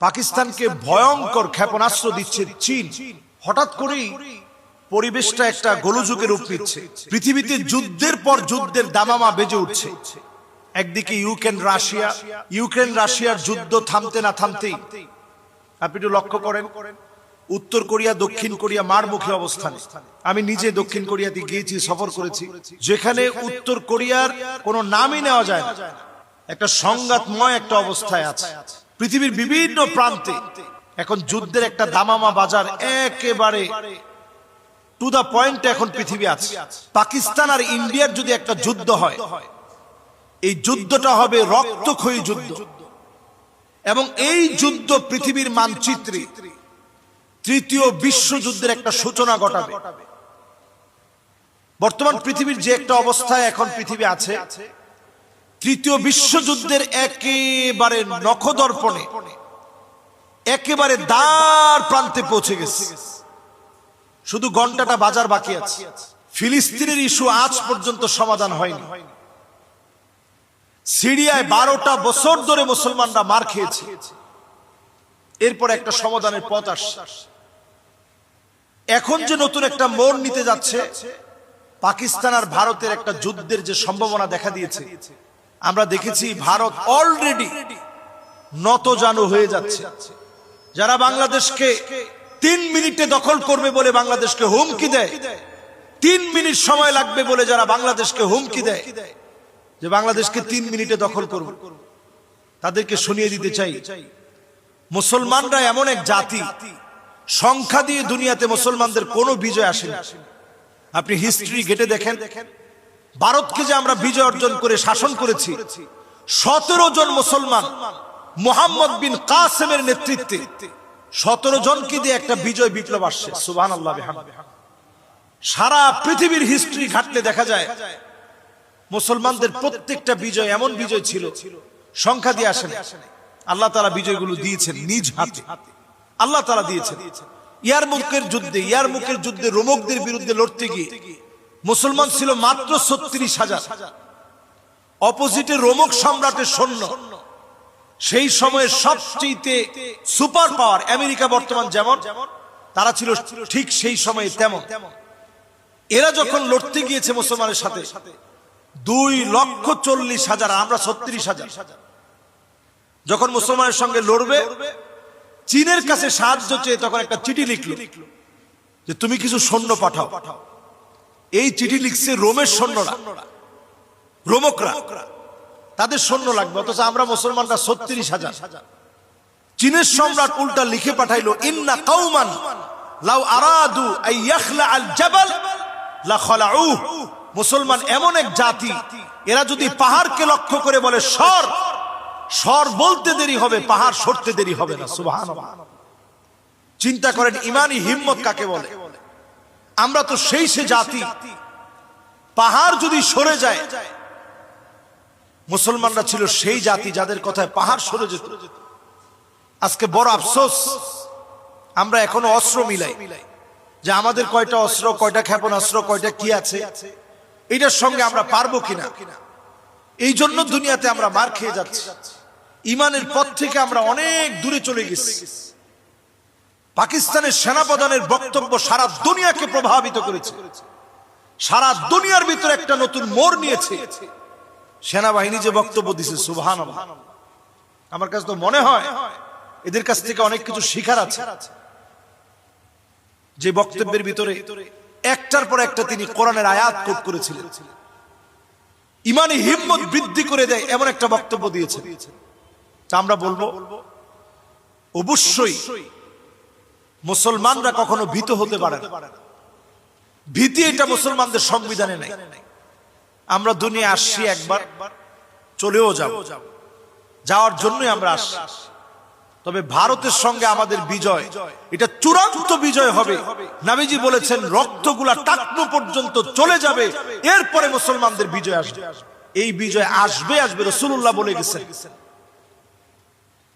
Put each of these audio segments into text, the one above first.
পাকিস্তানকে ভয়ঙ্কর ক্ষেপণাস্ত্র দিচ্ছে চীন। হঠাৎ করেই পরিবেশটা একটা গোলযুগের রূপ নিচ্ছে। পৃথিবীতে যুদ্ধের পর যুদ্ধের দামামা বেজে উঠছে। একদিকে ইউক্রেন রাশিয়া। ইউক্রেন রাশিয়ার যুদ্ধ থামতে না থামতেই। আপনি একটু লক্ষ্য করেন। উত্তর কোরিয়া দক্ষিণ কোরিয়া মার মুখে অবস্থানে। আমি নিজে দক্ষিণ কোরিয়াতে গিয়েছি সফর করেছি। যেখানে উত্তর কোরিয়ার কোনো নামই নেওয়া যায় না। একটা সংঘাতময় একটা অবস্থায় আছে পৃথিবীর বিভিন্ন প্রান্তে এখন যুদ্ধের একটা দামামা বাজার একেবারে টু দা পয়েন্ট এখন পৃথিবী আছে। পাকিস্তান আর ইন্ডিয়ার যদি একটা যুদ্ধ হয় এই যুদ্ধটা হবে রক্তক্ষয়ী যুদ্ধ। এবং এই যুদ্ধ পৃথিবীর মানচিত্রে তৃতীয় বিশ্বযুদ্ধের একটা সূচনা ঘটাবে। বর্তমান পৃথিবীর যে একটা অবস্থায় এখন পৃথিবী আছে তৃতীয় বিশ্বযুদ্ধের একেবারে নখদর্পণে, একেবারে দ্বার প্রান্তে পৌঁছে গেছে। শুধু ঘন্টাটা বাজার বাকি আছে। ফিলিস্তিনের ইস্যু আজ পর্যন্ত সমাধান হয়নি। সিরিয়ায় বারোটা বছর ধরে মুসলমানরা মার খেয়েছে। এরপর একটা সমাধানের পথ আসছে। এখন যে নতুন একটা মোড় নিতে যাচ্ছে, পাকিস্তান আর ভারতের একটা যুদ্ধের যে সম্ভাবনা দেখা দিয়েছে আমরা দেখেছি ভারত অলরেডি নত জানু হয়ে যাচ্ছে। যারা বাংলাদেশকে তিন মিনিটে দখল করবে বলে বাংলাদেশকে হুমকি দেয়, তিন মিনিট সময় লাগবে বলে যারা বাংলাদেশকে হুমকি দেয়, যে বাংলাদেশকে তিন মিনিটে দখল করব। তাদেরকে শুনিয়ে দিতে চাই। মুসলমানরা এমন এক জাতি, সংখ্যা দিয়ে দুনিয়াতে মুসলমানদের কোনো বিজয় আসে আপনি হিস্ট্রি ঘেটে দেখেন ভারতকে যে আমরা বিজয় অর্জন করে শাসন করেছি, সতেরো জন মুসলমান মোহাম্মদ বিন কাসেমের নেতৃত্বে সতেরো জনকে দিয়ে একটা বিজয় বিপ্লব আসছে সুবাহ আল্লাহ সারা পৃথিবীর হিস্ট্রি ঘাটলে দেখা যায়, মুসলমানদের প্রত্যেকটা বিজয় এমন বিজয় ছিল, সংখ্যা দিয়ে আসেন আল্লাহ তারা বিজয়গুলো দিয়েছেন নিজ হাতে। আল্লাহ তারা দিয়েছেন। ইয়ার মুখের যুদ্ধে ইয়ার মুখের যুদ্ধে রোমকদের বিরুদ্ধে লড়তে গিয়ে মুসলমান ছিল মাত্র ছত্রিশ হাজার। অপোজিটে রোমক সম্রাটের সৈন্য। সেই সময়ে সবচেয়ে সুপার পাওয়ার আমেরিকা বর্তমান যেমন, তারা ছিল ঠিক সেই সময়ে তেমন। এরা যখন লড়তে গিয়েছে মুসলমানের সাথে, দুই লক্ষ চল্লিশ হাজার, আমরা ছত্রিশ হাজার। যখন মুসলমানের সঙ্গে লড়বে, চীনের কাছে সাহায্য চেয়ে তখন একটা চিঠি লিখলো যে, তুমি কিছু সৈন্য পাঠাও পাঠাও। এই চিঠি লিখছে রোমের সৈন্যরা, রোমকরা। তাদের সৈন্য লাগবে, অথচ আমরা মুসলমানরা ছত্রিশ হাজার। চীনের সম্রাট উল্টা লিখে পাঠাইলো, ইন্না কাউমান লাউ আরাদু আল জাবাল মুসলমান এমন এক জাতি, এরা যদি পাহাড়কে লক্ষ্য করে বলে, সর সর বলতে দেরি হবে, পাহাড় সরতে দেরি হবে না। চিন্তা করেন ইমানি হিম্মত কাকে বলে? আমরা তো সেই সে জাতি। পাহাড় যদি সরে যায়, মুসলমানরা ছিল সেই জাতি যাদের কথায় পাহাড় সরে যেত। আজকে বড় আফসোস, আমরা এখনও অস্ত্র মিলাই। যে আমাদের কয়টা অস্ত্র, কয়টা ক্ষেপণাস্ত্র, কয়টা কি আছে, এটার সঙ্গে আমরা পারব কিনা? এই জন্য দুনিয়াতে আমরা মার খেয়ে যাচ্ছি। ইমানের পথ থেকে আমরা অনেক দূরে চলে গেছি। পাকিস্তানের সেনাপ্রধানের বক্তব্য সারা দুনিয়াকে প্রভাবিত করেছে। সারা দুনিয়ার ভিতরে একটা নতুন মোড় নিয়েছে। সেনাবাহিনী যে বক্তব্য দিছে সুবহান আমার কাছে তো মনে হয় এদের কাছ থেকে অনেক কিছু শিখার আছে। যে বক্তব্যের ভিতরে একটার পর একটা তিনি কোরআনের আয়াত কোট করেছিলেন। ইমানি হিম্মত বৃদ্ধি করে দেয় এমন একটা বক্তব্য দিয়েছে আমরা বলব, অবশ্যই মুসলমানরা কখনো ভীত হতে পারে না। ভীতি এটা মুসলমানদের সংবিধানে নাই। আমরা দুনিয়া আসছি একবার, চলেও যাব। যাওয়ার জন্যই আমরা আসছি। তবে ভারতের সঙ্গে আমাদের বিজয়, এটা চূড়ান্ত বিজয় হবে। নাবিজি বলেছেন, রক্তগুলা টাকনো পর্যন্ত চলে যাবে, এরপরে মুসলমানদের বিজয় আসবে। এই বিজয় আসবে আসবে রসুল্লাহ বলে গেছেন।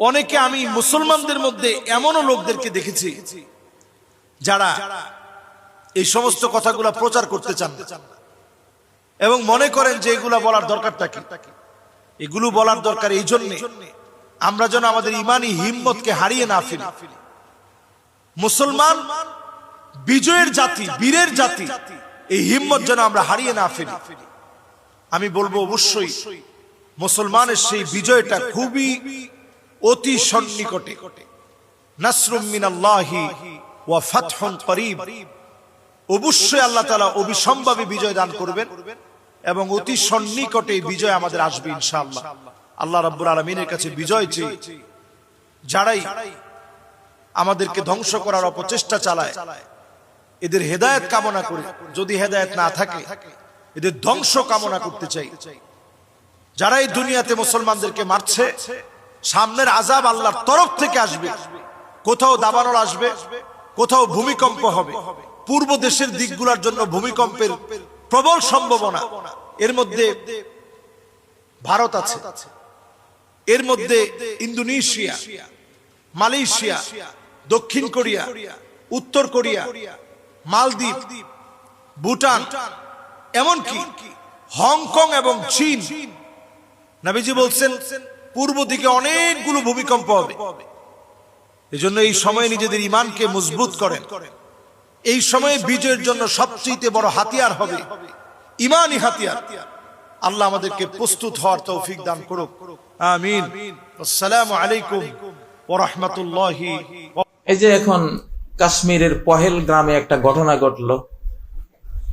অনেকে আমি মুসলমানদের মধ্যে এমনও লোকদেরকে দেখেছি যারা এই সমস্ত কথাগুলা প্রচার করতে চান এবং মনে করেন যে এগুলা বলার দরকারটা কি? এগুলো বলার দরকার এই জন্যে আমরা যেন আমাদের ইমানি হিম্মতকে হারিয়ে না ফেলি। মুসলমান, বিজয়ের জাতি, বীরের জাতি, এই হিম্মত যেন আমরা হারিয়ে না ফেলি। আমি বলব অবশ্যই, মুসলমানের সেই বিজয়টা খুবই অতি সন্নিকটে। নাসরুম মিনাল্লাহি ওয়া ফাতহুন করিব। অবশ্যই আল্লাহ তাআলা অবিসম্ভাবী বিজয় দান করবেন এবং অতি সন্নিকটে বিজয় আমাদের আসবে ইনশাআল্লাহ। আল্লাহ রাব্বুল আলামিনের কাছে বিজয় চেয়ে যারাই আমাদেরকে ধ্বংস করার অপচেষ্টা চালায়, এদের হেদায়েত কামনা করি, যদি হেদায়েত না থাকে, এদের ধ্বংস কামনা করতে চাই। যারা এই দুনিয়াতে মুসলমানদেরকে মারছে সামনের আজাব আল্লাহর তরফ থেকে আসবে। কোথাও দাবানল আসবে, কোথাও ভূমিকম্প হবে। পূর্ব দেশের দিকগুলোর জন্য ভূমিকম্পের প্রবল সম্ভাবনা। এর মধ্যে ভারত আছে। এর মধ্যে ইন্দোনেশিয়া, মালয়েশিয়া, দক্ষিণ কোরিয়া, উত্তর কোরিয়া, মালদ্বীপ, ভুটান, এমনকি হংকং এবং চীন। নাবিজি বলছেন পূর্ব দিকে অনেকগুলো ভূমিকম্প হবে। এই জন্য এই সময়ে নিজেদের ইমানকে মজবুত করেন। এই সময়ে বিজয়ের জন্য সবচেয়ে বড় হাতিয়ার হবে ইমানই হাতিয়ার। আল্লাহ আমাদেরকে প্রস্তুত হওয়ার তৌফিক দান করুক। আমিন। আসসালামু আলাইকুম ওয়া রাহমাতুল্লাহি এই যে এখন কাশ্মীরের পহেল গ্রামে একটা ঘটনা ঘটলো,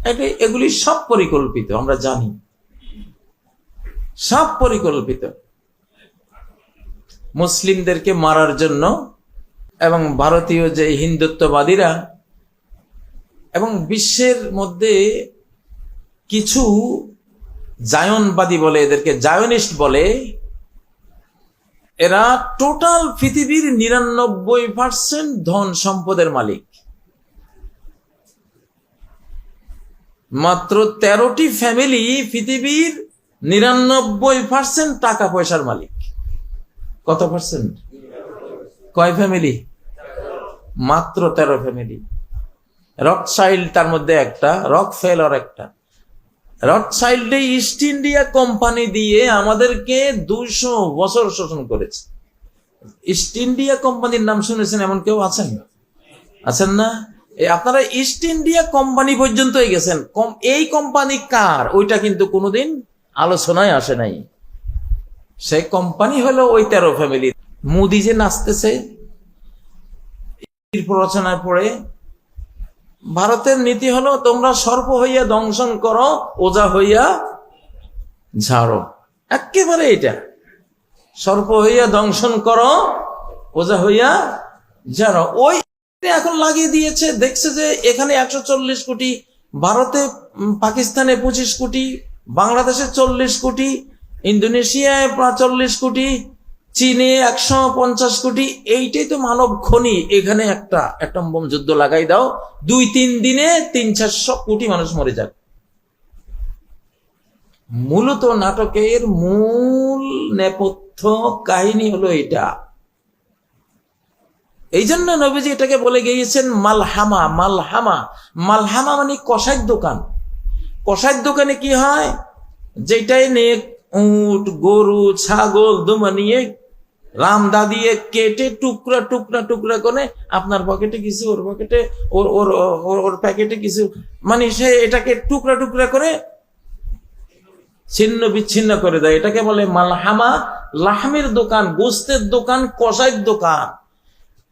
এটা এগুলি সব পরিকল্পিত, আমরা জানি। সব পরিকল্পিত। মুসলিমদেরকে মারার জন্য এবং ভারতীয় যে হিন্দুত্ববাদীরা এবং বিশ্বের মধ্যে কিছু জায়নবাদী বলে, এদেরকে জায়নিস্ট বলে, এরা টোটাল পৃথিবীর নিরানব্বই পার্সেন্ট ধন সম্পদের মালিক। মাত্র তেরোটি ফ্যামিলি পৃথিবীর নিরানব্বই পার্সেন্ট টাকা পয়সার মালিক। কত পার্সেন্ট কয় ফ্যামিলি মাত্র তেরো ফ্যামিলি রক চাইল্ড তার মধ্যে একটা রক ফেলর একটা রথসাইল্ডে ইস্ট ইন্ডিয়া কোম্পানি দিয়ে আমাদেরকে দুইশো বছর শোষণ করেছে। ইস্ট ইন্ডিয়া কোম্পানির নাম শুনেছেন এমন কেউ আছেন? আছেন না? আপনারা ইস্ট ইন্ডিয়া কোম্পানি পর্যন্তই গেছেন। এই কোম্পানি কার? ওইটা কিন্তু কোনোদিন আলোচনায় আসে নাই। সেই কোম্পানি হলো ওই তেরো ফ্যামিলি মোদি যে নাচতেছে প্ররোচনায় পড়ে, ভারতের নীতি হলো তোমরা সর্প হইয়া দংশন করো, ওজা হইয়া ঝাড়ো। একেবারে এটা। সর্প হইয়া দংশন করো, ওজা হইয়া ঝাড়ো। ওই এখন লাগিয়ে দিয়েছে, দেখছে যে এখানে একশো চল্লিশ কোটি, ভারতে পাকিস্তানে পঁচিশ কোটি, বাংলাদেশে চল্লিশ কোটি ইন্দোনেশিয়ায় চল্লিশ কোটি, চীনে একশো পঞ্চাশ কোটি, এইটাই তো মানব খনি। এখানে একটা, অ্যাটম বোম যুদ্ধ লাগাই দাও, দুই তিন দিনে তিন চারশো কোটি মানুষ মরে যাবে মূলত নাটকের মূল নেপথ্য কাহিনী হলো এটা। এই জন্য নবীজি এটাকে বলে গিয়েছেন মালহামা মালহামা। মালহামা মানে কষাইয়ের দোকান। কষাইয়ের দোকানে কি হয়? যেটাই নিয়ে উট, গরু, ছাগল, দুমা নিয়ে রামদা দিয়ে কেটে টুকরা টুকরা টুকরা করে আপনার পকেটে কিছু, ওর পকেটে ওর ওর, ওর- প্যাকেটে কিছু মানে সে এটাকে টুকরা টুকরা করে ছিন্ন, বিচ্ছিন্ন করে দেয়। এটাকে বলে মালহামা, লাহমের দোকান, গোস্তের দোকান কষাইয়ের দোকান।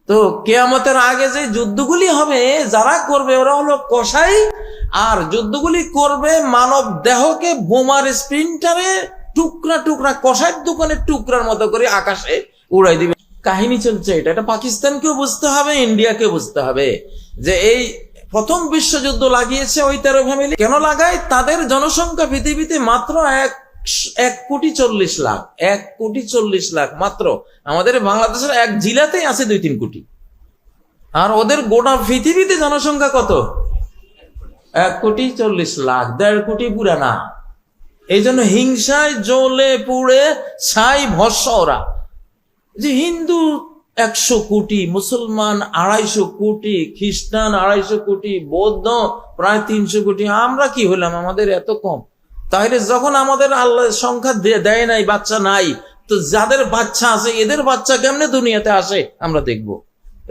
তো কেয়ামতের আগে যে যুদ্ধগুলি হবে, যারা করবে, ওরা হলো কসাই। আর যুদ্ধগুলি করবে মানব দেহকে বোমার স্প্রিন্টারে টুকরা টুকরা কষাইয়ের দোকানের টুকরার মতো করে আকাশে উড়াই দিবে। কাহিনী চলছে এটা। এটা পাকিস্তানকেও বুঝতে হবে, ইন্ডিয়াকেও বুঝতে হবে যে এই প্রথম বিশ্বযুদ্ধ লাগিয়েছে ওই তেরো ফ্যামিলি কেন লাগায়? তাদের জনসংখ্যা পৃথিবীতে মাত্র এক এক কোটি চল্লিশ লাখ, এক কোটি চল্লিশ লাখ মাত্র। আমাদের বাংলাদেশের এক জেলাতেই আছে দুই তিন কোটি। আর ওদের গোটা পৃথিবীতে জনসংখ্যা কত? এক কোটি চল্লিশ লাখ, দেড় কোটি পুরা না এই জন্য হিংসায় জ্বলে পুড়ে ছাই ভস্য যে হিন্দু একশো কোটি, মুসলমান আড়াইশো কোটি, খ্রিস্টান আড়াইশো কোটি, বৌদ্ধ প্রায় তিনশো কোটি, আমরা কি হলাম? আমাদের এত কম। তাহলে যখন আমাদের আল্লাহ সংখ্যা দেয় নাই, বাচ্চা নাই, তো যাদের বাচ্চা আছে, এদের বাচ্চা কেমনে দুনিয়াতে আসে? আমরা দেখব।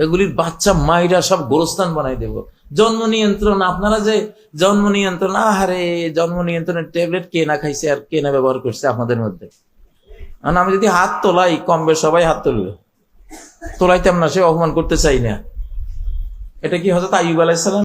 এগুলির বাচ্চা মায়েরা সব গোরস্থান বানাই দেব। জন্ম নিয়ন্ত্রণ, আপনারা যে জন্ম নিয়ন্ত্রণ, আহারে, জন্ম নিয়ন্ত্রণের ট্যাবলেট কে না খাইছে আর কে না ব্যবহার করছে আপনাদের মধ্যে? কারণ আমি যদি হাত তোলাই কমবে সবাই হাত তুলবে। তোলাইতাম না, সে অপমান করতে চাই না। এটা কি হজরত আইব আলাইসালাম